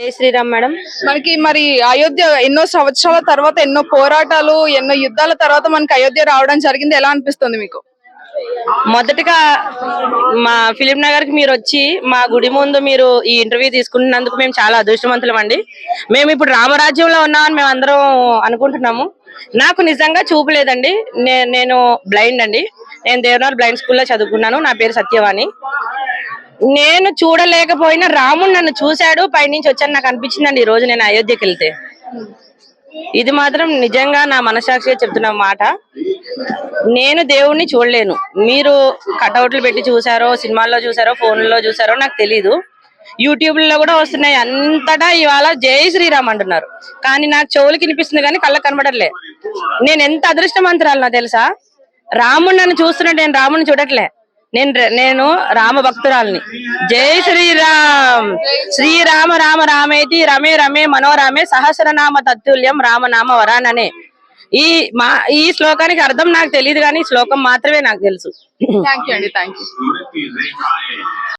జై శ్రీరామ్ మేడం. మనకి మరి అయోధ్య ఎన్నో సంవత్సరాల తర్వాత ఎన్నో పోరాటాలు ఎన్నో యుద్ధాల తర్వాత మనకి అయోధ్య రావడం జరిగింది. ఎలా అనిపిస్తుంది మీకు? మొదటగా మా ఫిలిం నగర్కి మీరు వచ్చి మా గుడి ముందు మీరు ఈ ఇంటర్వ్యూ తీసుకుంటున్నందుకు మేము చాలా అదృష్టవంతులం అండి. మేము ఇప్పుడు రామరాజ్యంలో ఉన్నామని మేము అందరం అనుకుంటున్నాము. నాకు నిజంగా చూపు లేదండి. నే- నేను బ్లైండ్ అండి. నేను దేవనార్ బ్లైండ్ స్కూల్లో చదువుకున్నాను. నా పేరు సత్యవాణి. నేను చూడలేకపోయినా రాముడు నన్ను చూశాడు పైనుంచి వచ్చాను నాకు అనిపించిందండి ఈ రోజు నేను అయోధ్యకి వెళ్తే ఇది మాత్రం నిజంగా నా మనసాక్షిగా చెప్తున్న మాట. నేను దేవుణ్ణి చూడలేను. మీరు కటౌట్లు పెట్టి చూసారో సినిమాల్లో చూసారో ఫోన్లో చూసారో నాకు తెలీదు. యూట్యూబ్లో కూడా వస్తున్నాయి. అంతటా ఇవాళ జై శ్రీరామ్ అంటున్నారు. కానీ నాకు చెవులు కనిపిస్తుంది కానీ కళ్ళకి కనబడట్లే. నేను ఎంత అదృష్టవంతురాలు తెలుసా? రాముడు నన్ను చూస్తున్నట్టు నేను రాముని చూడట్లే. నేను నేను రామ భక్తురాల్ని. జై శ్రీరామ్. శ్రీరామ రామ రామేతి రమే రమే మనోరమే సహస్రనామ తత్తుల్యం రామనామ వరాననే. ఈ మా ఈ శ్లోకానికి అర్థం నాకు తెలియదు కానీ ఈ శ్లోకం మాత్రమే నాకు తెలుసు. థ్యాంక్ యూ అండి థ్యాంక్ యూ